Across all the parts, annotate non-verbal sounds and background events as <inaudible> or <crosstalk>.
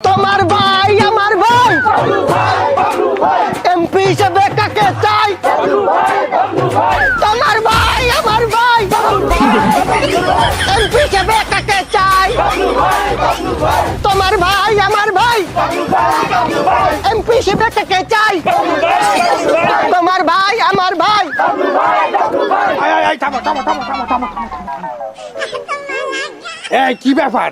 তোমার ভাই, আমার ভাই। এমপি হিসেবে কাকে চাই? তোমার ভাই, আমার ভাই। এমপি হিসেবে কাকে চাই? তোমার ভাই, আমার ভাই। এমপি হিসেবে কাকে চাই? তোমার ভাই, আমার ভাই। থামো থামো থামো থামো থামো থামো। এই কি ব্যাপার?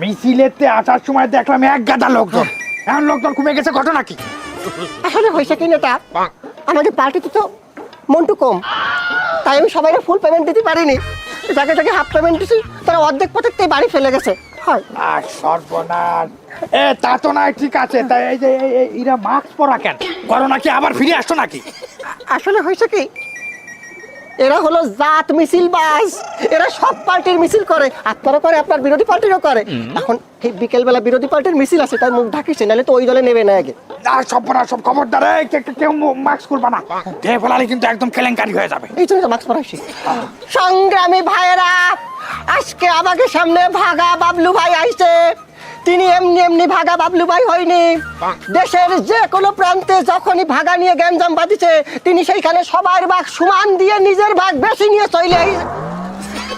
মিছিলেতে আসার সময় দেখলাম এক গাদা লোকজন। এখন লোকজন কমে গেছে ঘটনা কি? আসলে হয়েছে কি নেতা? আমাদের পার্টিতে তো মন্টু কম। তাই আমি সবাই ফুল পেমেন্ট দিতে পারিনি। যাকে যাকে হাফ পেমেন্ট দিছি তারা অর্ধেক পথের বাড়ি ফেলে গেছে। হয়। আর সর্বনাশ। এ তা তো নাই ঠিক আছে। তাই এই যে এরা মাস্ক পরা কেন? করোনা কি আবার ফিরে আসছো নাকি? আসলে হয়েছে কি এরা হলো জাত মিছিল বাস। এরা সব পার্টির মিছিল করে। আপনারও করে আপনার বিরোধী পার্টিরও করে। এখন এই বিকেলবেলা বিরোধী পার্টির মিছিল আছে তার মুখ ঢাকিছে নাহলে তো ওই দলে নেবে না আগে। আর সব পড়া সব খবরদার এই, কে- কে- কেউ মাস্ক খুলবা না। দেহে ফেলালে কিন্তু একদম কেলেঙ্কারি হয়ে যাবে। এই জন্য মাস্ক পরাইছি সংগ্রামী ভাইয়েরা আজকে আমাকে সামনে ভাগা বাবলু ভাই আইছে। তিনি এমনি এমনি ভাগা বাবলু ভাই হয়নি। দেশের যে কোনো প্রান্তে যখনই ভাগা নিয়ে গ্যাঞ্জাম বাঁধিছে তিনি সেইখানে সবার ভাগ সমান দিয়ে নিজের ভাগ বেশি নিয়ে চলে।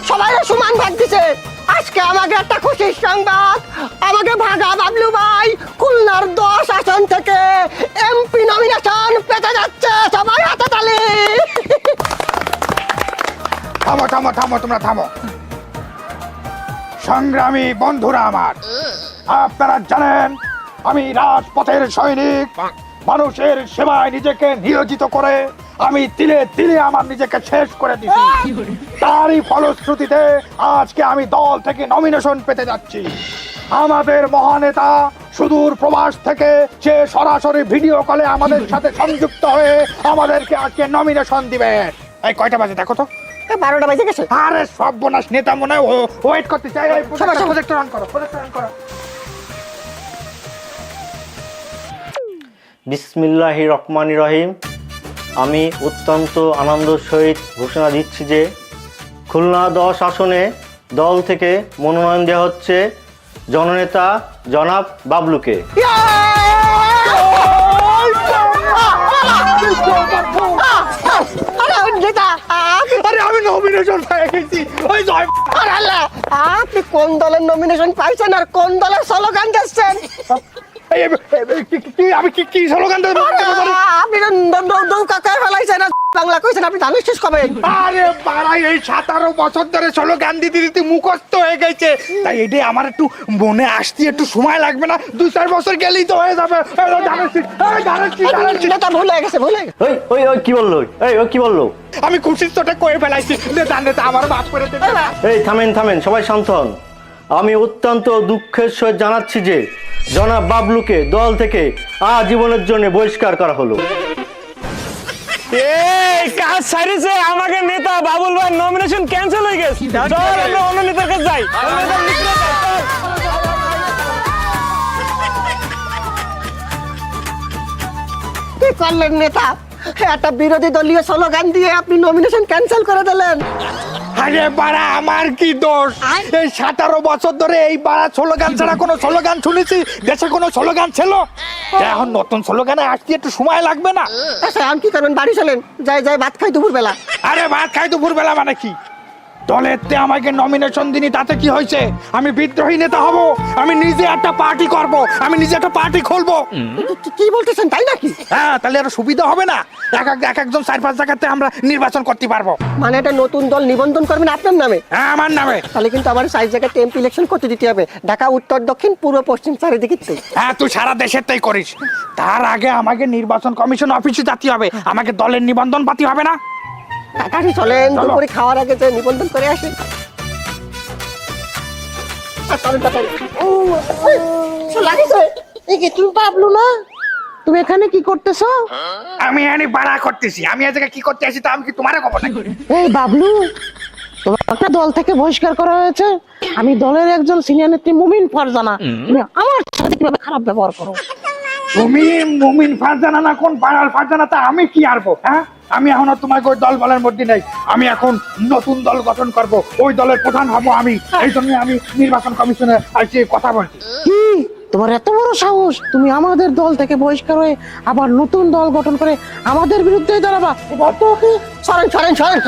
সবাই সমান ভাগ দিছে। আজকে আমাকে একটা খুশির সংবাদ। আমাকে ভাগা বাবলু ভাই খুলনার দশ আসন থেকে এমপি নমিনেশন পেতে যাচ্ছে সবাই হাতে তালি। থামো থামো থামো তোমরা থামো। সংগ্রামী বন্ধুরা আমার। আপনারা জানেন আমি রাজপথের সৈনিক। মানুষের সেবায় নিজেকে নিয়োজিত করে আমি তিলে তিলে আমার নিজেকে শেষ করে দিছি। তারই ফলশ্রুতিতে আজকে আমি দল থেকে নমিনেশন পেতে যাচ্ছি। আমাদের মহানেতা সুদূর প্রবাস থেকে সে সরাসরি ভিডিও কলে আমাদের সাথে সংযুক্ত হয়ে আমাদেরকে আজকে নমিনেশন দিবেন এই কয়টা বাজে দেখো তো? বারোটা বেজে গেছে। আরে সব বোনাস নেতা মনে হয় ওয়েট করতে চাই। প্রজেক্ট রান করো প্রজেক্ট রান করো। বিসমিল্লাহ রহমান রহিম। আমি অত্যন্ত আনন্দের সহিত ঘোষণা দিচ্ছি যে খুলনা দশ আসনে দল থেকে মনোনয়ন দেওয়া হচ্ছে জননেতা জনাব বাবলুকে। আরে আমি নমিনেশন পেয়ে গেছি। ওই জয় আরে আল্লাহ, আপনি কোন দলের নমিনেশন পাইছেন আর কোন দলের স্লোগান দিচ্ছেন? আমি কি কি স্লোগান দেবো? আপনি তো নৌ- নৌ- নৌকা কয়ে ফেলাইছেন বাংলা কইছেন আপনি ধানের শেষ কবে? আরে বাড়াই এই সাতারো বছর ধরে স্লোগান দিতে দিতে মুখস্থ হয়ে গেছে। তাই এটাই আমার একটু মনে আসতে একটু সময় লাগবে না। দুই চার বছর গেলেই তো হয়ে যাবে। ভুল গেছে ভুল গেছে। ওই ওই ওই কি বলল? এই কি বলল? আমি খুশির চোটে কয়ে ফেলাইছি। আমার মাফ করে দেবে এই থামেন থামেন সবাই শান্ত হন। আমি অত্যন্ত দুঃখের সহিত জানাচ্ছি যে জনাব বাবলুকে দল থেকে আজীবনের জন্য বহিষ্কার করা হলো। এই কাজ সারিছে আমাকে নেতা বাবুল ভাই নমিনেশন ক্যান্সেল হয়ে গেছে। চল আমরা অন্য নেতার কাছে যাই। কি করলেন নেতা? একটা বিরোধী দলীয় স্লোগান দিয়ে আপনি নমিনেশন ক্যান্সেল করে দিলেন। আরে বাড়া আমার কি দোষ? এই সতেরো বছর ধরে এই বাড়া স্লোগান ছাড়া কোনো স্লোগান শুনেছি? দেশে কোনো স্লোগান ছিল? এখন নতুন স্লোগানে আসতে একটু সময় লাগবে না? আচ্ছা আমি কি করবেন? বাড়ি চলেন। যাই যাই ভাত খাই দুপুর বেলা আরে ভাত খাই দুপুর বেলা মানে কি? দলের তে আমাকে নমিনেশন দিনি তাতে কি হয়েছে? আমি বিদ্রোহী নেতা হব আমি নিজে একটা পার্টি করব আমি নিজে একটা পার্টি খুলবো। কি বলতেছেন তাই নাকি? হ্যাঁ তাহলে আরও সুবিধা হবে না। এক এক এক একজন চার পাঁচ জায়গাতে আমরা নির্বাচন করতে পারব। মানে একটা নতুন দল নিবন্ধন করবেন আপনার নামে? হ্যাঁ আমার নামে। তাহলে কিন্তু আমার সাইজ জায়গায় টেম্প ইলেকশন করতে দিতে হবে। ঢাকা উত্তর দক্ষিণ পূর্ব পশ্চিম চারিদিকে হ্যাঁ তুই সারা দেশের তাই করিস। তার আগে আমাকে নির্বাচন কমিশন অফিসে যেতে হবে। আমাকে দলের নিবন্ধন পাতি হবে না। তাড়াতাড়ি চলেন চলো। দুপুরে খাওয়ার আগে যে নিবন্ধন করে আসেন। কি তুমি পাবলো না? তুমি এখানে কি করতেছো? আমি এনে বাড়া করতেছি। আমি আজকে কি করতে আসি তা আমি কি তোমার খবর নাকি? এই বাবলু তোমাকে দল থেকে বহিষ্কার করা হয়েছে। আমি দলের একজন সিনিয়র নেত্রী মুমিন ফারজানা। আমার সাথে কীভাবে খারাপ ব্যবহার করো? তুমি মুমিন ফারজানা না কোন বাড়াল ফারজানা তা আমি কি আরবো হ্যাঁ? আমি এখন তোমাকে ওই দল বলার মধ্যে নেই। আমি এখন নতুন দল গঠন করব। ওই দলের প্রধান হব আমি। এই জন্য আমি নির্বাচন কমিশনে আসছি কথা বলছি কি? তোমার এত বড় সাহস? তুমি আমাদের দল থেকে বহিষ্কার হয়ে আবার নতুন দল গঠন করে আমাদের বিরুদ্ধে দাঁড়াবা? এবার তো ওকে সরেন সরেন সরেন!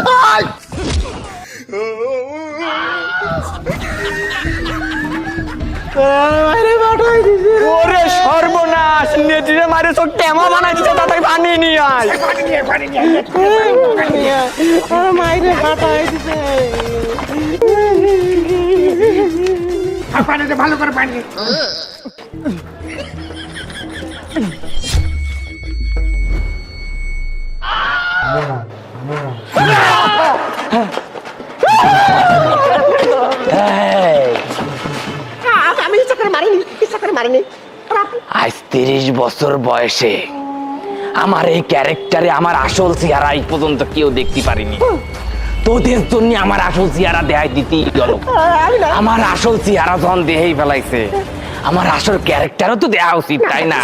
ওরে সর্বনাশ নেটিরে মারে তো টেমা বানাই দিছে তাড়াতাড়ি পানি নিয়ে আয়। পানি নিয়ে পানি নিয়ে আমার মাইরে কাটাই দিছে আর পানিতে ভালো করে পানি আমি ইচ্ছা করে মারিনি ইচ্ছা করে মারিনি। আজ তিরিশ বছর বয়সে আমার এই ক্যারেক্টারে আমার আসল চেহারা এই পর্যন্ত কেউ দেখতে পারিনি তোদের জন্য আমার আসল চেহারা দেখাই দিতেই গেল আমার আসল চেহারা যখন দেহেই ফেলাইছে আমার আসল ক্যারেক্টারও তো দেওয়া উচিত তাই না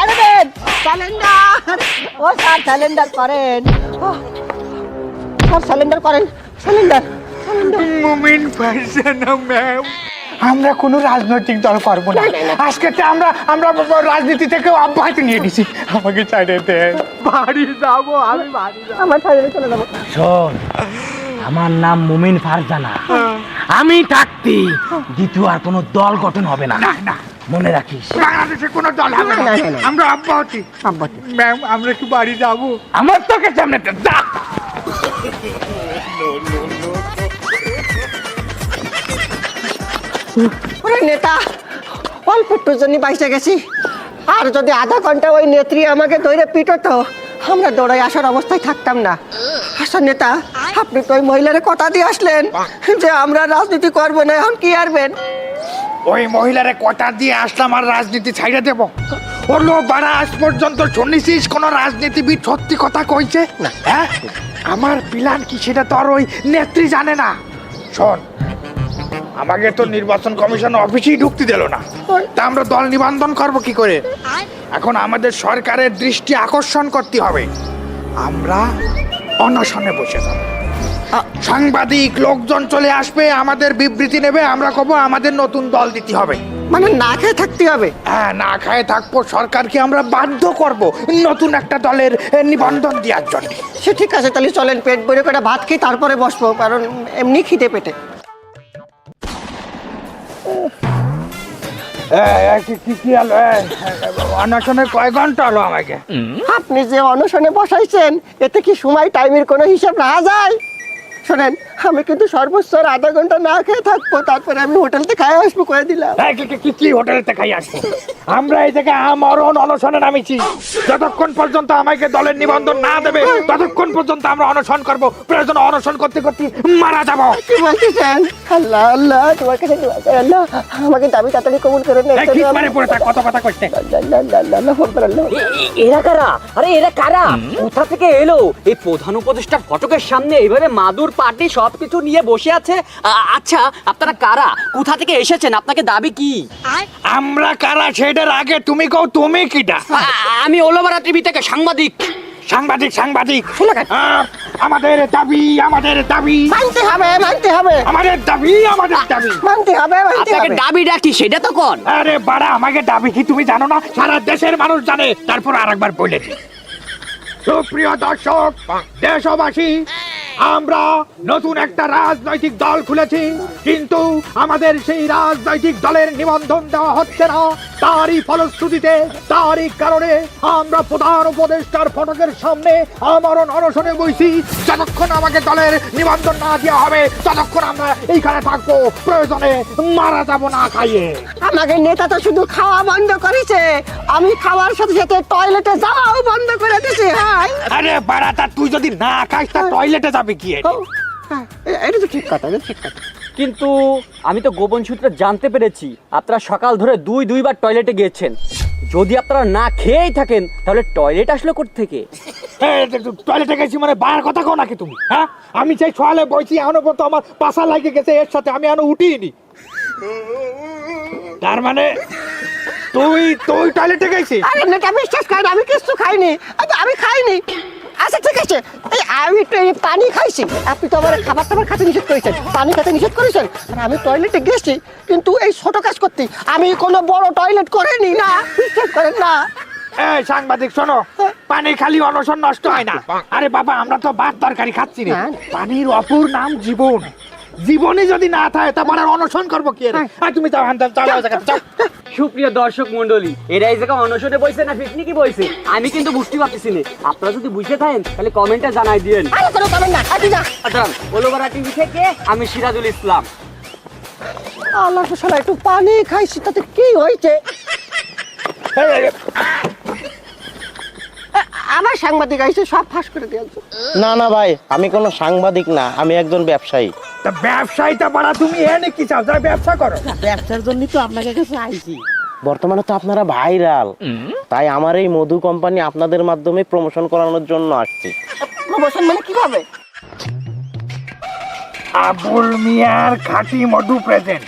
আমার দেন। ও স্যার করেন। স্যার করেন। মুমিন ফারজানা ম্যাম আমরা কোনো রাজনৈতিক দল করব না। আজকে তো আমরা আমরা রাজনীতি থেকে অব্যাহতি নিয়ে নিছি। আমাকে ছাড়ে দেন। বাড়ি যাব আমি বাড়ি আমার ছেড়ে চলে যাব। শোন আমার নাম মুমিন ফারজানা। আমি থাকতে দ্বিতীয় আর কোনো দল গঠন হবে না। না না। মনে রাখিস? বাংলাদেশে কোনো দল হবে না। আমরা অব্যাহতি অব্যাহতি। ম্যাম আমরা কি বাড়ি যাব। আমার তোকে সামনে যা। ওরে নেতা অল্প একটুর জন্য বাইসে গেছি। আর যদি আধা ঘণ্টা ওই নেত্রী আমাকে ধরে পিটতো আমরা দৌড়াই আসার অবস্থায় থাকতাম না। আসল নেতা আপনি তো ওই মহিলার কথা দিয়ে আসলেন যে আমরা রাজনীতি করব না এখন কি আরবেন? ওই মহিলারে কথা দিয়ে আসলাম আর রাজনীতি ছাইড়ে দেব। ওর লোক বাড়া আজ পর্যন্ত শুনেছিস কোন রাজনীতিবিদ সত্যি কথা কইছে? না। হ্যাঁ? আমার প্ল্যান কি সেটা তো আর ওই নেত্রী জানে না। শোন আমাকে তো নির্বাচন কমিশন অফিসেই ঢুকতে দিল না। তা আমরা দল নিবন্ধন করব কি করে? এখন আমাদের সরকারের দৃষ্টি আকর্ষণ করতে হবে। আমরা অনশনে বসে যাবে সাংবাদিক লোকজন চলে আসবে আমাদের বিবৃতি নেবে আমরা কব আমাদের নতুন দল দিতে হবে। মানে না খেয়ে থাকতে হবে? হ্যাঁ না খেয়ে থাকব সরকারকে আমরা বাধ্য করব নতুন একটা দলের নিবন্ধন দেওয়ার জন্য। সে ঠিক আছে তাহলে চলেন পেট ভরে করে ভাত খেয়ে তারপরে বসবো কারণ এমনি খিদে পেটে। কি কি কি হলো? অনশনে কয় ঘণ্টা হলো আমাকে? আপনি যে অনশনে বসাইছেন এতে কি সময় টাইমের কোনো হিসাব না যায়? শোনেন আমি কিন্তু সর্বোচ্চ আর আধা ঘণ্টা না খেয়ে থাকব তারপরে আমি হোটেল থেকে খাই আসব করে দিলাম। এই, কি- কি- কি কি হোটেলেতে খাই আসব? আমরা এই থেকে আমরণ অনশনে নামিছি। যতক্ষণ পর্যন্ত আমাকে দলের নিবন্ধন না দেবে ততক্ষণ পর্যন্ত আমরা অনশন করব। প্রয়োজন অনশন করতে করতে মারা যাব। কি বলতেছেন আল্লাহ আল্লাহ তোমার কাছে দোয়া আল্লাহ আমাকে দাবি তাড়াতাড়ি কবুল করে নেন এই, কি মানে পড়ে থাক কত কথা কইতে আল্লাহ আল্লাহ আল্লাহ আল্লাহ ফোন করে আল্লাহ। এ- এরা কারা? আরে এরা কারা? কোথা থেকে এলো? এই প্রধান উপদেষ্টা ফটকের সামনে এইভাবে মাদুর পাটি সবকিছু নিয়ে বসে আছে। আ- আচ্ছা আপনারা কারা? কোথা থেকে এসেছেন? আপনাকে দাবি কি? আমরা কারা সেটার আগে তুমি কও তুমি কিটা? আ- আমি ওলোবারা টিভি থেকে সাংবাদিক। সাংবাদিক সাংবাদিক। আহ, আমাদের দাবি আমাদের দাবি। মানতে হবে মানতে হবে। আমাদের দাবি আমাদের দাবি। মানতে হবে মানতে আপনাকে হবে। দাবি ডাকি সেটা তো কোন? আরে বাড়া আমাকে দাবি কি তুমি জানো না? সারা দেশের মানুষ জানে তারপর আরেকবার বলেছি সুপ্রিয় দর্শক দেশবাসী আমরা নতুন একটা রাজনৈতিক দল খুলেছি কিন্তু আমাদের সেই রাজনৈতিক দলের নিবন্ধন দেওয়া হচ্ছে না। তারই ফলশ্রুতিতে তারই কারণে আমরা প্রধান উপদেষ্টার ফটকের সামনে আমরণ অনশনে বইছি। যতক্ষণ আমাকে দলের নিবন্ধন না দেওয়া হবে ততক্ষণ আমরা এইখানে থাকব। প্রয়োজনে মারা যাব না খাইয়ে। আমাকে নেতা তো শুধু খাওয়া বন্ধ করেছে। আমি খাওয়ার সাথে সাথে টয়লেটে যাওয়াও বন্ধ করে দিছি হাই। আরে বাড়াটা তুই যদি না খাস তা টয়লেটে যাবে কি এ? ও, হ্যাঁ, এটা তো ঠিক কথা এটা ঠিক কথা। কিন্তু আমি তো গোপন সূত্রে জানতে পেরেছি আপনারা সকাল ধরে দুই দুইবার টয়লেটে গিয়েছেন। যদি আপনারা না খেয়েই থাকেন তাহলে টয়লেট আসলো থেকে টয়লেটে গেছি মানে বার কথা কও নাকি তুমি? হ্যাঁ? আমি সেই সোয়ালে বইছি এখনও পর্যন্ত আমার পাশা লাগে গেছে এর সাথে আমি এখনও উঠিনি তার মানে তুই তুই টয়লেটে গেছিস? আরে নেতা বিশ্বাস করেন আমি কিছু খাইনি। আবে, আমি খাইনি। আচ্ছা ঠিক আছে। এই আমি তো এই পানি খাইছি। আপনি তো আমার খাবার টাবার খেতে নিষেধ করেছেন। পানি খাতে নিষেধ করেছেন। আর আমি টয়লেটে গেছি কিন্তু এই ছোট কাজ করতে আমি কোনো বড় টয়লেট করেনি না বিশ্বাস করেন না। এই সাংবাদিক শোনো। পানি খালি অনশন নষ্ট হয় না। আরে বাবা আমরা তো ভাত তরকারি খাচ্ছি না হ্যাঁ। পানির অপুর নাম জীবন। জীবনে যদি না থাকে তারপর আর অনশন করব কি আর তুমি যাও হান্তাম চলো ওই যাও। সুপ্রিয় দর্শক মন্ডলী এরা এই জায়গায় অনশনে বইছে না পিকনিকই বইছে? আমি কিন্তু বুঝতে পারতেছি না। আপনারা যদি বুঝে থাকেন তাহলে কমেন্টে জানাই দিয়েন। আরে কোনো কারণ না যা। আচ্ছা ওলোবারা টিভি থেকে আমি সিরাজুল ইসলাম। আল্লাহ সালা একটু পানি খাইছি তাতে কি হয়েছে আমার সাংবাদিক আইসে সব ফাঁস করে দিয়েছে না না ভাই আমি কোনো সাংবাদিক না আমি একজন ব্যবসায়ী। তা ব্যবসায়ীটা বাড়া তুমি এনে কি চাও? যাই ব্যবসা করো। ব্যবসার জন্য তো আপনাকে কাছে আইছি। বর্তমানে তো আপনারা ভাইরাল। তাই আমার এই মধু কোম্পানি আপনাদের মাধ্যমে প্রমোশন করানোর জন্য আসছি। প্রমোশন মানে কীভাবে? আবুল মিয়ার খাঁটি মধু প্রেজেন্ট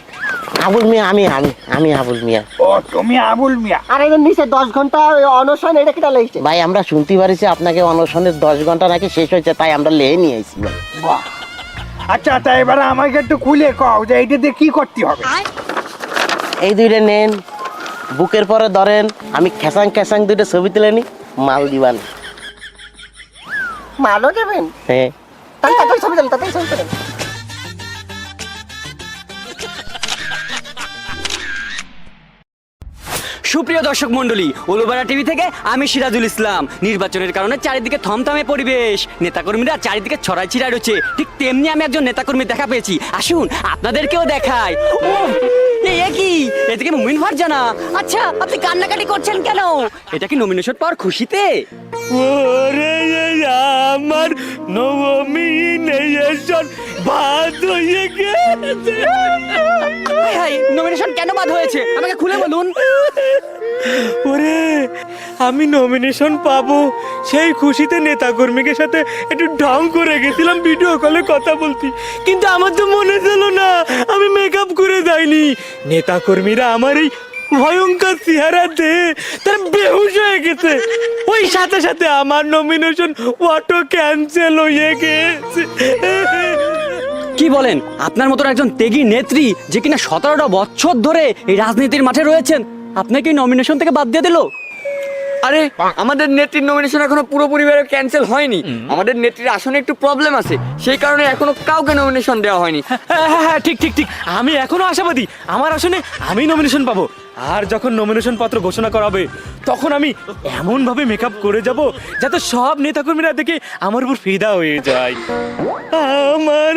আবুল মিয়া আমি আমি আমি আবুল মিয়া। ও তুমি আবুল মিয়া। আর এর নিচে দশ ঘণ্টা অনশন এটা কিটা লেগেছে? ভাই আমরা শুনতে পারিছি আপনাকে অনশনের দশ ঘণ্টা নাকি শেষ হয়েছে তাই আমরা লেয়ে নিয়ে এসেছি ভাই। বাহ। আচ্ছা তা এবারে আমাকে একটু খুলে কও যে এইটা দিয়ে কি করতে হবে। এই দুইটা নেন বুকের পরে ধরেন আমি খেসাং খেসাং দুইটা ছবি তুলে নি মাল দিবান। মালও দেবেন? হ্যাঁ। তাই তাদের ছবি দেন তাদের ছবি দেন। সুপ্রিয় দর্শক মন্ডলী ওলোবারা টিভি থেকে আমি সিরাজুল ইসলাম। নির্বাচনের কারণে চারিদিকে থমথমে পরিবেশ। নেতাকর্মীরা চারিদিকে ছড়াই ছিড়াই রয়েছে। ঠিক তেমনি আমি একজন নেতাকর্মী দেখা পেয়েছি। আসুন, আপনাদেরকেও দেখাই। কি? এদিকে মুমিন ফারজানা আচ্ছা আপনি কান্নাকাটি করছেন কেন? এটা কি নমিনেশন পাওয়ার খুশিতে? ওরে আমার নবমিনেশন বাদ হয়ে গেছে। হাই হাই নমিনেশন কেন বাদ হয়েছে? আমাকে খুলে বলুন। ওরে আমি নমিনেশন পাবো সেই খুশিতে নেতা কর্মীকে সাথে একটু ঢং করে গেছিলাম ভিডিও কলে কথা বলতি। কিন্তু আমার তো মনে ছিল না আমি মেকআপ করে যাইনি। নেতা কর্মীরা আমার এই ভয়ঙ্কর চেহারা চেহারাতে তার বেহুশ হয়ে গেছে। ওই সাথে সাথে আমার নমিনেশন অটো ক্যান্সেল হয়ে গেছে। কি বলেন? আপনার মতন একজন তেগী নেত্রী যে কিনা সতেরোটা বছর ধরে এই রাজনীতির মাঠে রয়েছেন আপনাকে নমিনেশন থেকে বাদ দিয়ে দিলো? আরে আমাদের নেত্রীর নমিনেশন এখনও পুরোপুরি ক্যান্সেল হয়নি। আমাদের নেত্রীর আসনে একটু প্রবলেম আছে। সেই কারণে এখনও কাউকে নমিনেশন দেওয়া হয়নি। হ্যাঁ হ্যাঁ হ্যাঁ ঠিক ঠিক ঠিক। আমি এখনও আশাবাদী। আমার আসনে আমি নমিনেশন পাবো। আর যখন নমিনেশন পত্র ঘোষণা করা হবে তখন আমি এমন ভাবে মেকআপ করে যাব যাতে সব নেতাকর্মীরা দেখে আমার উপর ফিদা হয়ে যায়। আমার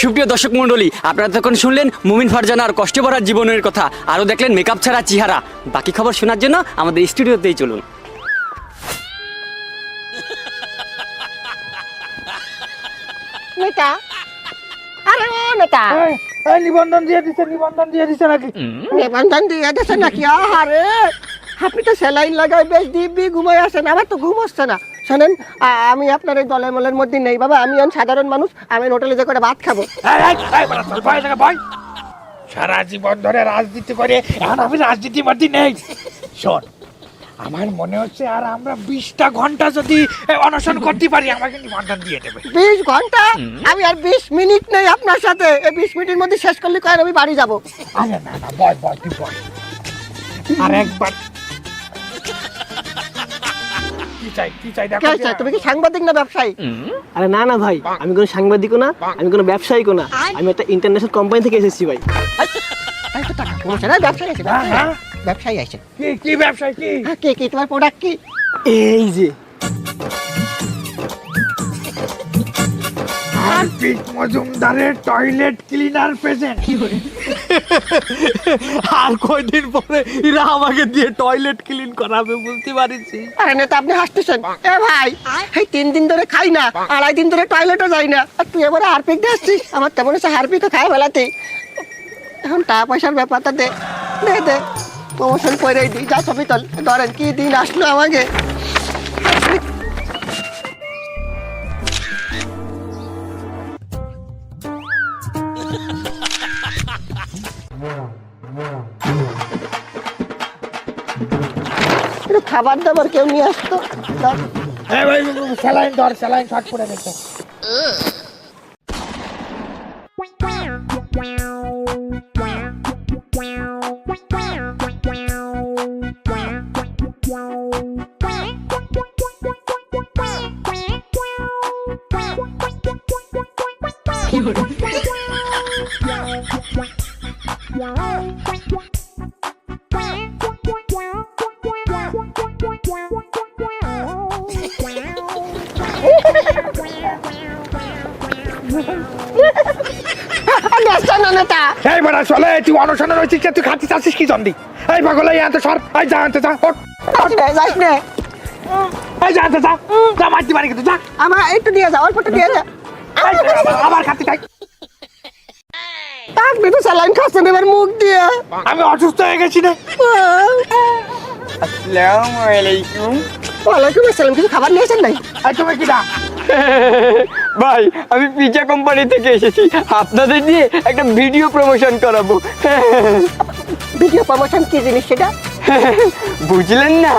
সুপ্রিয় দর্শক মন্ডলী আপনারা তখন শুনলেন মুমিন ফারজানার কষ্টে ভরা জীবনের কথা। আরও দেখলেন মেকআপ ছাড়া চেহারা। বাকি খবর শোনার জন্য আমাদের স্টুডিওতেই চলুন। নেতা। আরে ও নেতা এই, নিবন্ধন দিয়ে দিছে নিবন্ধন দিয়ে দিছে নাকি? নিবন্ধন দিয়ে দিয়েছে নাকি? আরে আপনি তো স্যালাইন লাগাই বেশ দিব্যি ঘুমাই আসেন আমার তো ঘুম আসছে না। শোনেন আমি আপনার এই দলের মলের মধ্যে নেই বাবা আমি এখন সাধারণ মানুষ আমি হোটেলে যে করে ভাত খাব। সারা জীবন ধরে রাজনীতি করে এখন আমি রাজনীতির মধ্যে নেই। শোন আমার মনে হচ্ছে আর আমরা বিশটা ঘণ্টা যদি অনশন করতে পারি আমাকে নিবন্ধন দিয়ে দেবে। বিশ ঘণ্টা? আমি আর বিশ মিনিট নেই আপনার সাথে। এই বিশ মিনিটের মধ্যে শেষ করলে কয়েন আমি বাড়ি যাব? আরে না না বয় বয় তুই বয়। আর একবার কি চাই কি চাই দেখো কে আছে? তুমি কি সাংবাদিক না ব্যবসায়ী? আরে না না ভাই আমি কোনো সাংবাদিকও না আমি কোনো ব্যবসায়িকও না। আমি একটা ইন্টারন্যাশনাল কোম্পানি থেকে এসেছি ভাই। ব্যবসায়ী আছে। ব্যবসায়ী আছে কি কি ব্যবসায় কি? হ্যাঁ কে কি তোমার প্রোডাক্ট কি? এই যে। হারপিক মজুমদারের টয়লেট ক্লিনার প্রেজেন্ট আর কয়দিন পরে এরা আমাকে দিয়ে টয়লেট ক্লিন করাবে বুঝতে পারিছি। আরে নেতা আপনি হাসতেছেন। এ ভাই এই তিন দিন ধরে খাই না আড়াই দিন ধরে টয়লেটও যাই না। আর তুই এবারে হারপিক দিয়ে আসছিস? আমার তেমন হচ্ছে হারপিকও খায় বেলাতে এখন টাকা পয়সার ব্যাপারটা দে দে দে। প্রমোশন করে দিই যা ছবি তোল ধরেন কি দিন আসলো আমাকে একটু খাবার দাবার কেউ নিয়ে আসতো দাও। এই ভাই স্যালাইন ধর স্যালাইন শর্ট করে দেখো এই বেড়া চলে তুই অনশনে রয়েছিস? তুই খাচ্ছিস আসিস কি জন্দি? এই পাগল এই আনতে সর এই যা আনতে যা ওঠ। যাস নে, এই যা আনতে যা যা মারতে পারি কিন্তু যা। আমার একটু দিয়ে যা অল্প একটু দিয়ে যা আবার- খাতে চাই। আপনি তো স্যালাইন খাচ্ছেন এবার মুখ দিয়ে। আমি অসুস্থ হয়ে গেছি রে আসসালামু আলাইকুম। ওয়ালাইকুম আসসালাম কিছু খাবার নিয়েছেন নাই এই তুমি কি না <laughs> ভাই আমি পিজা কোম্পানি থেকে এসেছি। আপনাদের দিয়ে একটা ভিডিও প্রমোশন করাবো। ভিডিও প্রমোশন কি জিনিস সেটা? <laughs> বুঝলেন না?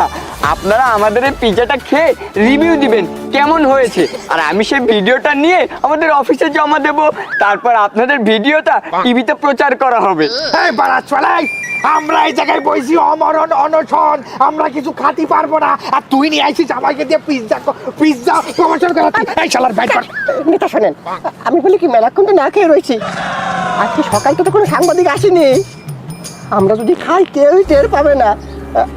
আপনারা আমাদের এই পিজাটা খেয়ে রিভিউ দিবেন কেমন হয়েছে? আর আমি সেই ভিডিওটা নিয়ে আমাদের অফিসে জমা দেব তারপর আপনাদের ভিডিওটা টিভিতে প্রচার করা হবে। এই বাড়া চলাই আমরা এই জায়গায় বইছি অমরণ অনশন আমরা কিছু খাতে পারব না। আর তুই নিয়ে আইছিস আমাকে দিয়ে পিৎজা পিৎজা প্রমোশন করাতে। এই শালার কর নেতা শোনেন আমি বলি কি মেলাক্ষণ তো না খেয়ে রয়েছি। আজকে সকাল তো কোনো সাংবাদিক আসেনি। আমরা যদি খাই কেউই টের পাবে না।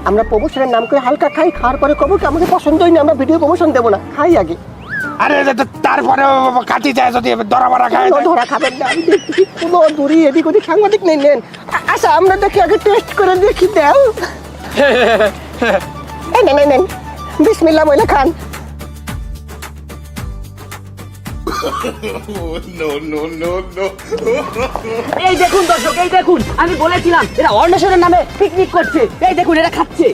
আমরা প্রমোশনের নাম করে হালকা খাই খাওয়ার পরে কবো কি আমাদের পছন্দ হয়নি আমরা ভিডিও প্রমোশন দেবো না খাই আগে। আরে তারপরে কাটি যায় যদি ধরা মারা খায়। ধরা খাবেন না আমি দেখছি কোনো দূরে এদিক ওদিক সাংবাদিক নেই নেন। আচ্ছা আমরা দেখি আগে টেস্ট করে দেখি দেও। <laughs> এই নেন নেন, বিসমিল্লাহ বলে খান। এই দেখুন দর্শক এই দেখুন আমি বলেছিলাম এরা অন্বেষণের নামে পিকনিক করছে। এই দেখুন এরা খাচ্ছে।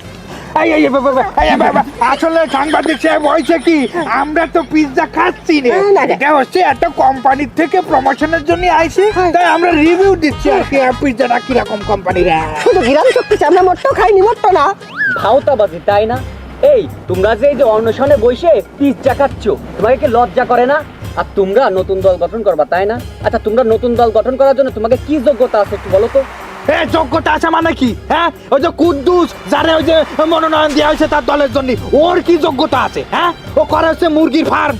আসলে সাংবাদিক সাহেব হয়েছে কি আমরা তো পিৎজা খাচ্ছি না। এটা হচ্ছে একটা কোম্পানির থেকে প্রমোশনের জন্য আইছি। তাই আমরা রিভিউ দিচ্ছি আর কি পিৎজাটা কীরকম কোম্পানির শুধু ঘিরাম শক্তি আমরা মোট্টো খাইনি মোট্টো না। ভাওতাবাজি তাই না? এই তোমরা যে এই যে অন্বেষণে বসে পিজ্জা খাচ্ছ তোমাকে কি লজ্জা করে না? আর তোমরা নতুন দল গঠন করবা, তাই না? আচ্ছা তোমরা নতুন দল গঠন করার জন্য তোমাকে কি যোগ্যতা আছে একটু বলো তো? এ, যোগ্যতা আছে মানে কি? হ্যাঁ? ওই যে কুদ্দুস, যারে ওই যে মনোনয়ন দেওয়া হয়েছে তার দলের জন্য, ওর কি যোগ্যতা আছে? হ্যাঁ? ও করা হচ্ছে মুরগির ফার্ম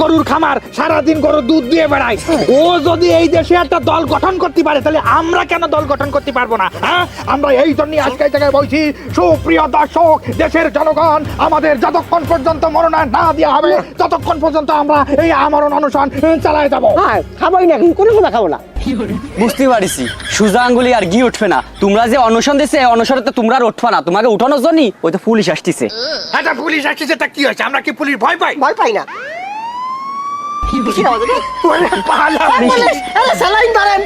গরুর খামার সারাদিন গরুর দুধ দিয়ে বেড়ায়। ও যদি এই দেশে একটা দল গঠন করতে পারে তাহলে আমরা কেন দল গঠন করতে পারব না হ্যাঁ? আমরা এই জন্যই আজকে এই জায়গায় বলছি সুপ্রিয় দর্শক দেশের জনগণ আমাদের যতক্ষণ পর্যন্ত মনোনয়ন না দেওয়া হবে ততক্ষণ পর্যন্ত আমরা এই আমরণ অনুসরণ চালায় যাব। হ্যাঁ খাবোই না কোনো সময় খাব না। বুঝতে পারিছি। সুজা আঙ্গুলি আর গি উঠবে না। তোমরা যে অনশন দিছে অনশনে তো তোমরা আর উঠবা না। তোমাকে উঠানোর জন্যই ওই তো পুলিশ আসতেছে। আচ্ছা পুলিশ আসছে তা কি হয়েছে? আমরা কি পুলিশ ভয় পাই? ভয় পাই না। ওরে পালা। স্যালাইন ধরেন